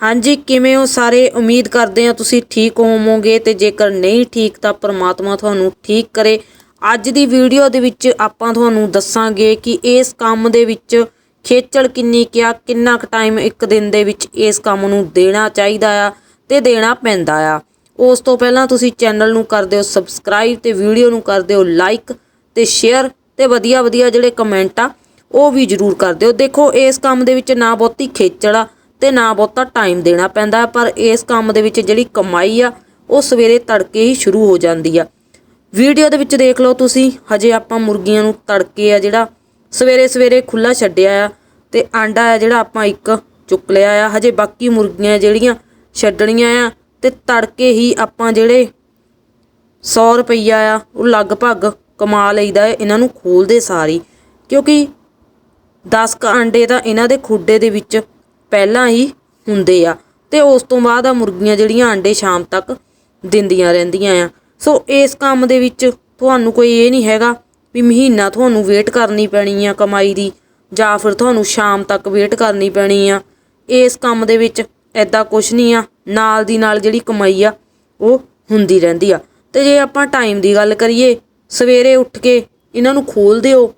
ਹਾਂਜੀ, ਕਿਵੇਂ ਹੋ ਸਾਰੇ? ਉਮੀਦ ਕਰਦੇ ਹਾਂ ਤੁਸੀਂ ਠੀਕ ਹੋਵੋਗੇ ਤੇ ਜੇਕਰ ਨਹੀਂ ਠੀਕ ਤਾਂ ਪ੍ਰਮਾਤਮਾ ਤੁਹਾਨੂੰ ਠੀਕ ਕਰੇ। ਅੱਜ ਦੀ ਵੀਡੀਓ ਦੇ ਵਿੱਚ ਆਪਾਂ ਤੁਹਾਨੂੰ ਦੱਸਾਂਗੇ ਕਿ ਇਸ ਕੰਮ ਦੇ ਵਿੱਚ ਖੇਚਲ ਕਿੰਨੀ ਕਿਆ ਕਿੰਨਾ ਕੁ ਟਾਈਮ ਇੱਕ ਦਿਨ ਦੇ ਵਿੱਚ ਇਸ ਕੰਮ ਨੂੰ ਦੇਣਾ ਚਾਹੀਦਾ ਆ ਤੇ ਦੇਣਾ ਪੈਂਦਾ ਆ। ਉਸ ਤੋਂ ਪਹਿਲਾਂ ਤੁਸੀਂ ਚੈਨਲ ਨੂੰ ਕਰ ਦਿਓ ਸਬਸਕ੍ਰਾਈਬ ਤੇ ਵੀਡੀਓ ਨੂੰ ਕਰ ਦਿਓ ਲਾਈਕ ਤੇ ਸ਼ੇਅਰ ਤੇ ਵਧੀਆ ਵਧੀਆ ਜਿਹੜੇ ਕਮੈਂਟ ਆ, ਉਹ ਵੀ ਜਰੂਰ ਕਰ ਦਿਓ। ਦੇਖੋ, ਇਸ ਕੰਮ ਦੇ ਵਿੱਚ ਨਾ ਬਹੁਤੀ ਖੇਚਲ ਆ ਤੇ ਨਾ ਬਹੁਤਾ ਟਾਈਮ ਦੇਣਾ ਪੈਂਦਾ ਪਰ ਇਸ ਕੰਮ ਦੇ ਵਿੱਚ ਜਿਹੜੀ ਕਮਾਈ ਆ, ਉਹ ਸਵੇਰੇ ਤੜਕੇ ਹੀ ਸ਼ੁਰੂ ਹੋ ਜਾਂਦੀ ਆ। ਵੀਡੀਓ ਦੇ ਵਿੱਚ ਦੇਖ ਲਓ ਤੁਸੀਂ, ਹਜੇ ਆਪਾਂ ਮੁਰਗੀਆਂ ਨੂੰ ਤੜਕੇ ਆ ਜਿਹੜਾ ਸਵੇਰੇ ਸਵੇਰੇ ਖੁੱਲਾ ਛੱਡਿਆ ਆ ਤੇ ਆਂਡਾ ਆ ਜਿਹੜਾ ਆਪਾਂ ਇੱਕ ਚੁੱਕ ਲਿਆ ਆ। ਹਜੇ ਬਾਕੀ ਮੁਰਗੀਆਂ ਜਿਹੜੀਆਂ ਛੱਡਣੀਆਂ ਆ ਤੇ ਤੜਕੇ ਹੀ ਆਪਾਂ ਜਿਹੜੇ 100 ਰੁਪਈਆ ਆ, ਉਹ ਲਗਭਗ ਕਮਾ ਲਈਦਾ ਹੈ ਇਹਨਾਂ ਨੂੰ ਖੋਲਦੇ ਸਾਰੀ ਕਿਉਂਕਿ 10 ਕ ਆਂਡੇ ਤਾਂ ਇਹਨਾਂ ਦੇ ਖੁੱਡੇ ਦੇ ਵਿੱਚ ਪਹਿਲਾਂ ਹੀ ਹੁੰਦੇ ਆ। ਤੇ ਉਸ ਤੋਂ ਬਾਅਦ ਆ ਮੁਰਗੀਆਂ ਜਿਹੜੀਆਂ ਆਂਡੇ ਸ਼ਾਮ ਤੱਕ ਦਿੰਦੀਆਂ ਰਹਿੰਦੀਆਂ ਆ। ਸੋ ਇਸ ਕੰਮ ਦੇ ਵਿੱਚ ਤੁਹਾਨੂੰ ਕੋਈ ਇਹ ਨਹੀਂ ਹੈਗਾ ਵੀ ਮਹੀਨਾ ਤੁਹਾਨੂੰ ਵੇਟ ਕਰਨੀ ਪੈਣੀ ਆ ਕਮਾਈ ਦੀ, ਜਾਂ ਫਿਰ ਤੁਹਾਨੂੰ ਸ਼ਾਮ ਤੱਕ ਵੇਟ ਕਰਨੀ ਪੈਣੀ ਆ। ਇਸ ਕੰਮ ਦੇ ਵਿੱਚ ਐਦਾਂ ਕੁਝ ਨਹੀਂ ਆ, ਨਾਲ ਦੀ ਨਾਲ ਜਿਹੜੀ ਕਮਾਈ ਆ, ਉਹ ਹੁੰਦੀ ਰਹਿੰਦੀ ਆ। ਤੇ ਜੇ ਆਪਾਂ ਟਾਈਮ ਦੀ ਗੱਲ ਕਰੀਏ, ਸਵੇਰੇ ਉੱਠ ਕੇ ਇਹਨਾਂ ਨੂੰ ਖੋਲ ਦਿਓ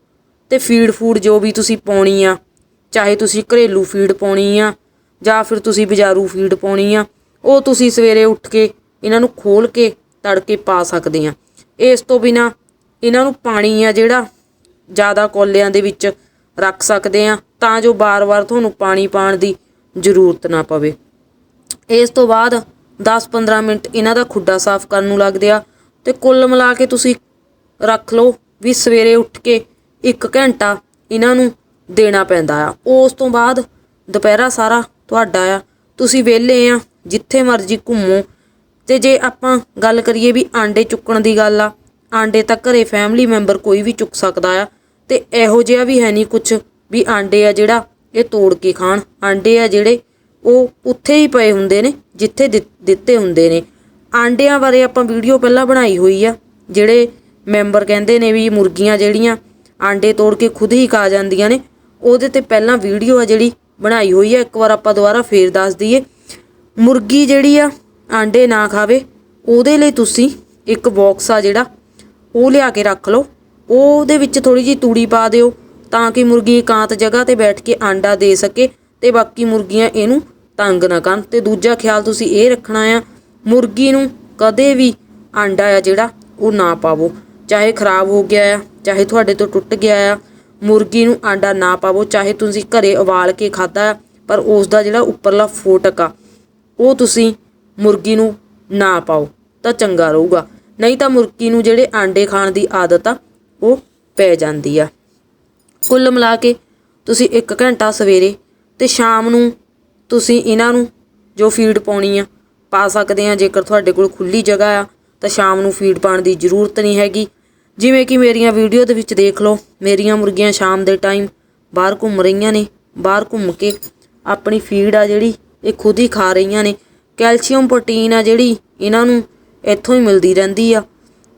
ਤੇ ਫੀਡ ਫੂਡ ਜੋ ਵੀ ਤੁਸੀਂ ਪਾਉਣੀ ਆ ਚਾਹੇ ਤੁਸੀਂ ਘਰੇਲੂ ਫੀਡ ਪਾਉਣੀ ਆ, ਜਾਂ ਫਿਰ ਤੁਸੀਂ ਬਾਜ਼ਾਰੂ ਫੀਡ ਪਾਉਣੀ ਆ, ਉਹ ਤੁਸੀਂ ਸਵੇਰੇ ਉੱਠ ਕੇ ਇਹਨਾਂ ਨੂੰ ਖੋਲ ਕੇ ਤੜਕੇ ਪਾ ਸਕਦੇ ਆ। ਇਸ ਤੋਂ ਬਿਨਾ ਇਹਨਾਂ ਨੂੰ ਪਾਣੀ ਆ ਜਿਹੜਾ ਜ਼ਿਆਦਾ ਕੋਲਿਆਂ ਦੇ ਵਿੱਚ ਰੱਖ ਸਕਦੇ ਆ, ਤਾਂ ਜੋ ਬਾਰ-ਬਾਰ ਤੁਹਾਨੂੰ ਪਾਣੀ ਪਾਣ ਦੀ ਜ਼ਰੂਰਤ ਨਾ ਪਵੇ। ਇਸ ਤੋਂ ਬਾਅਦ 10-15 ਮਿੰਟ ਇਹਨਾਂ ਦਾ ਖੁੱਡਾ ਸਾਫ਼ ਕਰਨ ਨੂੰ ਲੱਗਦੇ ਆ ਤੇ ਕੁੱਲ ਮਿਲਾ ਕੇ ਤੁਸੀਂ ਰੱਖ ਲਓ ਵੀ ਸਵੇਰੇ ਉੱਠ ਕੇ 1 ਘੰਟਾ ਇਹਨਾਂ ਨੂੰ ਦੇਣਾ ਪੈਂਦਾ ਆ। ਉਸ ਤੋਂ ਬਾਅਦ ਦੁਪਹਿਰਾ ਸਾਰਾ ਤੁਹਾਡਾ ਆ। ਤੁਸੀਂ ਵਿਹਲੇ ਆ, ਜਿੱਥੇ ਮਰਜ਼ੀ ਘੁੰਮੋ। ਤੇ ਜੇ ਆਪਾਂ ਗੱਲ ਕਰੀਏ ਵੀ ਆਂਡੇ ਚੁੱਕਣ ਦੀ ਗੱਲ ਆ, ਆਂਡੇ ਤਾਂ ਘਰੇ ਫੈਮਿਲੀ ਮੈਂਬਰ ਕੋਈ ਵੀ ਚੁੱਕ ਸਕਦਾ ਆ। ਤੇ ਇਹੋ ਜਿਹਾ ਵੀ ਹੈ ਨਹੀਂ ਕੁਝ ਵੀ ਆਂਡੇ ਆ ਜਿਹੜਾ ਇਹ ਤੋੜ ਕੇ ਖਾਣ। ਆਂਡੇ ਆ ਜਿਹੜੇ ਉਹ ਉੱਥੇ ਹੀ ਪਏ ਹੁੰਦੇ ਨੇ, ਜਿੱਥੇ ਦਿੱ- ਦਿੱਤੇ ਹੁੰਦੇ ਨੇ। ਆਂਡਿਆਂ ਬਾਰੇ ਆਪਾਂ ਵੀਡੀਓ ਪਹਿਲਾਂ ਬਣਾਈ ਹੋਈ ਆ, ਜਿਹੜੇ ਮੈਂਬਰ ਕਹਿੰਦੇ ਨੇ ਵੀ ਮੁਰਗੀਆਂ ਜਿਹੜੀਆਂ ਆਂਡੇ ਤੋੜ ਕੇ ਖੁਦ ਹੀ ਖਾ ਜਾਂਦੀਆਂ ਨੇ ਉਹਦੇ ਤੇ ਪਹਿਲਾਂ ਵੀਡੀਓ ਆ ਜਿਹੜੀ ਬਣਾਈ ਹੋਈ ਆ, ਇੱਕ ਵਾਰ ਆਪਾਂ ਦੁਬਾਰਾ ਫੇਰ ਦੱਸ ਦਈਏ। ਮੁਰਗੀ ਜਿਹੜੀ ਆ, ਆਂਡੇ ਨਾ ਖਾਵੇ, ਉਹਦੇ ਲਈ ਤੁਸੀਂ ਇੱਕ ਬਾਕਸ ਆ ਜਿਹੜਾ, ਉਹ ਲਿਆ ਕੇ ਰੱਖ ਲਓ। ਉਹਦੇ ਵਿੱਚ ਥੋੜੀ ਜੀ ਤੂੜੀ ਪਾ ਦਿਓ, ਤਾਂ ਕਿ ਮੁਰਗੀ ਇਕਾਂਤ ਜਗ੍ਹਾ ਤੇ ਬੈਠ ਕੇ ਆਂਡਾ ਦੇ ਸਕੇ ਤੇ ਬਾਕੀ ਮੁਰਗੀਆਂ ਇਹਨੂੰ ਤੰਗ ਨਾ ਕਰਨ। ਤੇ ਦੂਜਾ ਖਿਆਲ ਤੁਸੀਂ ਇਹ ਰੱਖਣਾ ਆ, ਮੁਰਗੀ ਨੂੰ ਕਦੇ ਵੀ ਆਂਡਾ ਆ ਜਿਹੜਾ, ਉਹ ਨਾ ਪਾਵੋ। ਚਾਹੇ ਖਰਾਬ ਹੋ ਗਿਆ ਆ, ਚਾਹੇ ਤੁਹਾਡੇ ਤੋਂ ਟੁੱਟ ਗਿਆ ਆ ਮੁਰਗੀ ਨੂੰ ਆਂਡਾ ਨਾ ਪਾਵੋ, ਚਾਹੇ ਤੁਸੀਂ ਘਰੇ ਉਬਾਲ ਕੇ ਖਾਦਾ ਆ ਪਰ ਉਸ ਦਾ ਜਿਹੜਾ ਉੱਪਰਲਾ ਫੋਟਕ ਆ, ਉਹ ਤੁਸੀਂ ਮੁਰਗੀ ਨੂੰ ਨਾ ਪਾਓ ਤਾਂ ਚੰਗਾ ਰਹੂਗਾ। ਨਹੀਂ ਤਾਂ ਮੁਰਗੀ ਨੂੰ ਜਿਹੜੇ ਆਂਡੇ ਖਾਣ ਦੀ ਆਦਤ ਆ, ਉਹ ਪੈ ਜਾਂਦੀ ਆ। ਕੁੱਲ ਮਿਲਾ ਕੇ ਤੁਸੀਂ 1 ਘੰਟਾ ਸਵੇਰੇ ਤੇ ਸ਼ਾਮ ਨੂੰ ਤੁਸੀਂ ਇਹਨਾਂ ਨੂੰ ਜੋ ਫੀਡ ਪਾਉਣੀ ਆ, ਪਾ ਸਕਦੇ ਆ। ਜੇਕਰ ਤੁਹਾਡੇ ਕੋਲ ਖੁੱਲੀ ਜਗ੍ਹਾ ਆ, ਤਾਂ ਸ਼ਾਮ ਨੂੰ ਫੀਡ ਪਾਣ ਦੀ ਜ਼ਰੂਰਤ ਨਹੀਂ ਹੈਗੀ। ਜਿਵੇਂ ਕਿ ਮੇਰੀਆਂ ਵੀਡੀਓ ਦੇ ਵਿੱਚ ਦੇਖ ਲਓ, ਮੇਰੀਆਂ ਮੁਰਗੀਆਂ ਸ਼ਾਮ ਦੇ ਟਾਈਮ ਬਾਹਰ ਘੁੰਮ ਰਹੀਆਂ ਨੇ, ਬਾਹਰ ਘੁੰਮ ਕੇ ਆਪਣੀ ਫੀਡ ਆ ਜਿਹੜੀ, ਇਹ ਖੁਦ ਹੀ ਖਾ ਰਹੀਆਂ ਨੇ। ਕੈਲਸ਼ੀਅਮ ਪ੍ਰੋਟੀਨ ਆ ਜਿਹੜੀ, ਇਹਨਾਂ ਨੂੰ ਇੱਥੋਂ ਹੀ ਮਿਲਦੀ ਰਹਿੰਦੀ ਆ।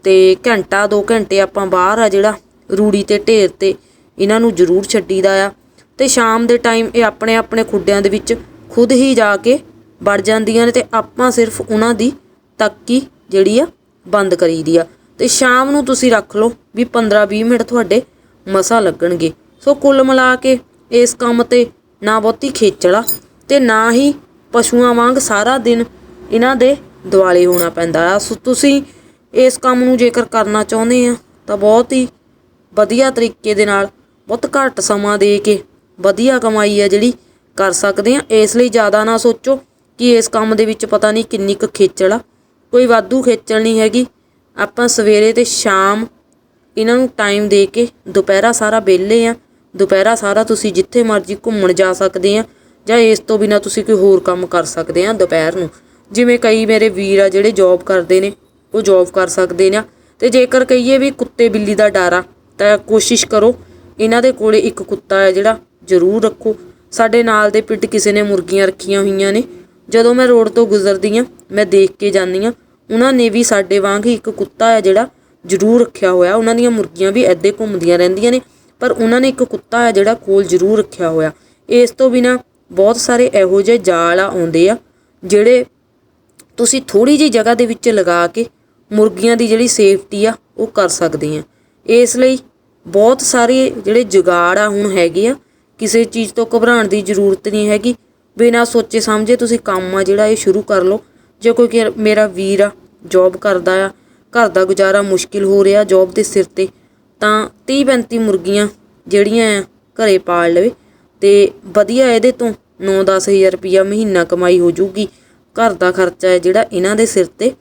ਤੇ ਘੰਟਾ 2 ਘੰਟੇ ਆਪਾਂ ਬਾਹਰ ਆ ਜਿਹੜਾ, ਰੂੜੀ ਤੇ ਢੇਰ ਤੇ ਇਹਨਾਂ ਨੂੰ ਜ਼ਰੂਰ ਛੱਡੀਦਾ ਆ। ਤੇ ਸ਼ਾਮ ਦੇ ਟਾਈਮ ਇਹ ਆਪਣੇ ਆਪਣੇ ਖੁੱਡਿਆਂ ਦੇ ਵਿੱਚ ਖੁਦ ਹੀ ਜਾ ਕੇ ਵੜ ਜਾਂਦੀਆਂ ਨੇ ਤੇ ਆਪਾਂ ਸਿਰਫ ਉਹਨਾਂ ਦੀ ਤੱਕੀ ਜਿਹੜੀ ਆ ਬੰਦ ਕਰੀਦੀ ਆ। ਤੇ ਸ਼ਾਮ ਨੂੰ ਤੁਸੀਂ ਰੱਖ ਲਓ ਵੀ 15-20 ਮਿੰਟ ਤੁਹਾਡੇ ਮਸਾ ਲੱਗਣਗੇ। ਸੋ ਕੁੱਲ ਮਿਲਾ ਕੇ ਇਸ ਕੰਮ ਤੇ ਨਾ ਬਹੁਤੀ ਖੇਚਲ ਆ ਤੇ ਨਾ ਹੀ ਪਸ਼ੂਆਂ ਵਾਂਗ ਸਾਰਾ ਦਿਨ ਇਹਨਾਂ ਦੇ ਦਿਵਾਲੇ ਹੋਣਾ ਪੈਂਦਾ ਆ। ਸੋ ਤੁਸੀਂ ਇਸ ਕੰਮ ਨੂੰ ਜੇਕਰ ਕਰਨਾ ਚਾਹੁੰਦੇ ਆ ਤਾਂ ਬਹੁਤ ਹੀ ਵਧੀਆ ਤਰੀਕੇ ਦੇ ਨਾਲ ਬਹੁਤ ਘੱਟ ਸਮਾਂ ਦੇ ਕੇ ਵਧੀਆ ਕਮਾਈ ਆ ਜਿਹੜੀ ਕਰ ਸਕਦੇ ਆ। ਇਸ ਲਈ ਜ਼ਿਆਦਾ ਨਾ ਸੋਚੋ ਕਿ ਇਸ ਕੰਮ ਦੇ ਵਿੱਚ ਪਤਾ ਨਹੀਂ ਕਿੰਨੀ ਕੁ ਖੇਚਲ ਆ। ਕੋਈ ਵਾਧੂ ਖੇਚਲ ਨਹੀਂ ਹੈਗੀ। ਆਪਾਂ ਸਵੇਰੇ ਤੇ ਸ਼ਾਮ ਇਹਨਾਂ ਨੂੰ ਟਾਈਮ ਦੇ ਕੇ ਦੁਪਹਿਰਾ ਸਾਰਾ ਵਿਹਲੇ ਆ। ਦੁਪਹਿਰਾ ਸਾਰਾ ਤੁਸੀਂ ਜਿੱਥੇ ਮਰਜ਼ੀ ਘੁੰਮਣ ਜਾ ਸਕਦੇ ਆ ਜਾਂ ਇਸ ਤੋਂ ਬਿਨਾ ਤੁਸੀਂ ਕੋਈ ਹੋਰ ਕੰਮ ਕਰ ਸਕਦੇ ਆ ਦੁਪਹਿਰ ਨੂੰ। ਜਿਵੇਂ ਕਈ ਮੇਰੇ ਵੀਰ ਆ ਜਿਹੜੇ ਜੌਬ ਕਰਦੇ ਨੇ, ਉਹ ਜੌਬ ਕਰ ਸਕਦੇ ਨੇ। ਤੇ ਜੇਕਰ ਕਹੀਏ ਵੀ ਕੁੱਤੇ ਬਿੱਲੀ ਦਾ ਡਰ ਆ, ਤਾਂ ਕੋਸ਼ਿਸ਼ ਕਰੋ ਇਹਨਾਂ ਦੇ ਕੋਲੇ ਇੱਕ ਕੁੱਤਾ ਹੈ ਜਿਹੜਾ ਜ਼ਰੂਰ ਰੱਖੋ। ਸਾਡੇ ਨਾਲ ਦੇ ਪਿੰਡ ਕਿਸੇ ਨੇ ਮੁਰਗੀਆਂ ਰੱਖੀਆਂ ਹੋਈਆਂ ਨੇ। ਜਦੋਂ ਮੈਂ ਰੋਡ ਤੋਂ ਗੁਜ਼ਰਦੀ ਆ, ਮੈਂ ਦੇਖ ਕੇ ਜਾਂਦੀ ਆ ਉਹਨਾਂ ਨੇ ਵੀ ਸਾਡੇ ਵਾਂਗ ਹੀ ਇੱਕ ਕੁੱਤਾ ਹੈ ਜਿਹੜਾ ਜ਼ਰੂਰ ਰੱਖਿਆ ਹੋਇਆ। ਉਹਨਾਂ ਦੀਆਂ ਮੁਰਗੀਆਂ ਵੀ ਐਦੇ ਘੁੰਮਦੀਆਂ ਰਹਿੰਦੀਆਂ ਨੇ, ਪਰ ਉਹਨਾਂ ਨੇ ਇੱਕ ਕੁੱਤਾ ਹੈ ਜਿਹੜਾ ਕੋਲ ਜ਼ਰੂਰ ਰੱਖਿਆ ਹੋਇਆ। ਇਸ ਤੋਂ ਬਿਨਾ ਬਹੁਤ ਸਾਰੇ ਇਹੋ ਜਿਹੇ ਜਾਲ ਆ ਆਉਂਦੇ ਆ, ਜਿਹੜੇ ਤੁਸੀਂ ਥੋੜੀ ਜਿਹੀ ਜਗ੍ਹਾ ਦੇ ਵਿੱਚ ਲਗਾ ਕੇ ਮੁਰਗੀਆਂ ਦੀ ਜਿਹੜੀ ਸੇਫਟੀ ਆ, ਉਹ ਕਰ ਸਕਦੇ ਆ। ਇਸ ਲਈ ਬਹੁਤ ਸਾਰੇ ਜਿਹੜੇ ਜੁਗਾੜ ਆ ਹੁਣ ਹੈਗੇ ਆ, ਕਿਸੇ ਚੀਜ਼ ਤੋਂ ਘਬਰਾਉਣ ਦੀ ਜ਼ਰੂਰਤ ਨਹੀਂ ਹੈਗੀ। ਬਿਨਾਂ ਸੋਚੇ ਸਮਝੇ ਤੁਸੀਂ ਕੰਮ ਆ ਜਿਹੜਾ, ਇਹ ਸ਼ੁਰੂ ਕਰ ਲਓ। ਜੇ ਕੋਈ ਮੇਰਾ ਵੀਰ ਆ ਜੌਬ ਕਰਦਾ ਆ, ਘਰ ਦਾ ਗੁਜ਼ਾਰਾ ਮੁਸ਼ਕਿਲ ਹੋ ਰਿਹਾ ਜੌਬ ਦੇ ਸਿਰ ਤੇ, ਤਾਂ 30 35 ਮੁਰਗੀਆਂ ਜਿਹੜੀਆਂ ਆ, ਘਰੇ ਪਾਲ ਲਵੇ ਤੇ ਵਧੀਆ ਇਹਦੇ ਤੋਂ 9-10000 ਰੁਪਈਆ ਮਹੀਨਾ ਕਮਾਈ ਹੋ ਜਾਊਗੀ। ਘਰ ਦਾ ਖਰਚਾ ਹੈ ਜਿਹੜਾ ਇਹਨਾਂ ਦੇ ਸਿਰ ਤੇ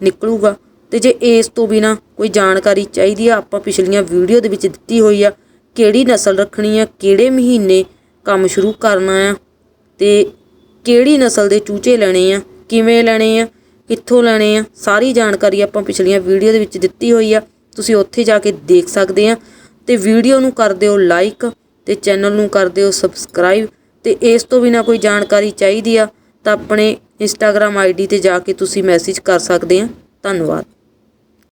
ਨਿਕਲੂਗਾ ਤੇ ਜੇ ਇਸ ਤੋਂ ਬਿਨਾ ਕੋਈ ਜਾਣਕਾਰੀ ਚਾਹੀਦੀ ਆ, ਆਪਾਂ ਪਿਛਲੀਆਂ ਵੀਡੀਓ ਦੇ ਵਿੱਚ ਦਿੱਤੀ ਹੋਈ ਆ, ਕਿਹੜੀ ਨਸਲ ਰੱਖਣੀ ਆ, ਕਿਹੜੇ ਮਹੀਨੇ ਕੰਮ ਸ਼ੁਰੂ ਕਰਨਾ ਆ ਤੇ ਕਿਹੜੀ ਨਸਲ ਦੇ ਚੂਚੇ ਲੈਣੇ ਆ ਕਿਵੇਂ ਲੈਣੇ ਆ, ਕਿੱਥੋਂ ਲੈਣੇ ਆ, ਸਾਰੀ ਜਾਣਕਾਰੀ ਆਪਾਂ ਪਿਛਲੀਆਂ ਵੀਡੀਓ ਦੇ ਵਿੱਚ ਦਿੱਤੀ ਹੋਈ ਆ, ਤੁਸੀਂ ਉੱਥੇ ਜਾ ਕੇ ਦੇਖ ਸਕਦੇ ਆ। ਤੇ ਵੀਡੀਓ ਨੂੰ ਕਰ ਦਿਓ ਲਾਈਕ ਤੇ ਚੈਨਲ ਨੂੰ ਕਰ ਦਿਓ ਸਬਸਕ੍ਰਾਈਬ ਤੇ ਇਸ ਤੋਂ ਬਿਨਾ ਕੋਈ ਜਾਣਕਾਰੀ ਚਾਹੀਦੀ ਆ ਤਾਂ ਆਪਣੇ ਇੰਸਟਾਗ੍ਰam ਆਈਡੀ ਤੇ ਜਾ ਕੇ ਤੁਸੀਂ ਮੈਸੇਜ ਕਰ ਸਕਦੇ ਆ। ਧੰਨਵਾਦ।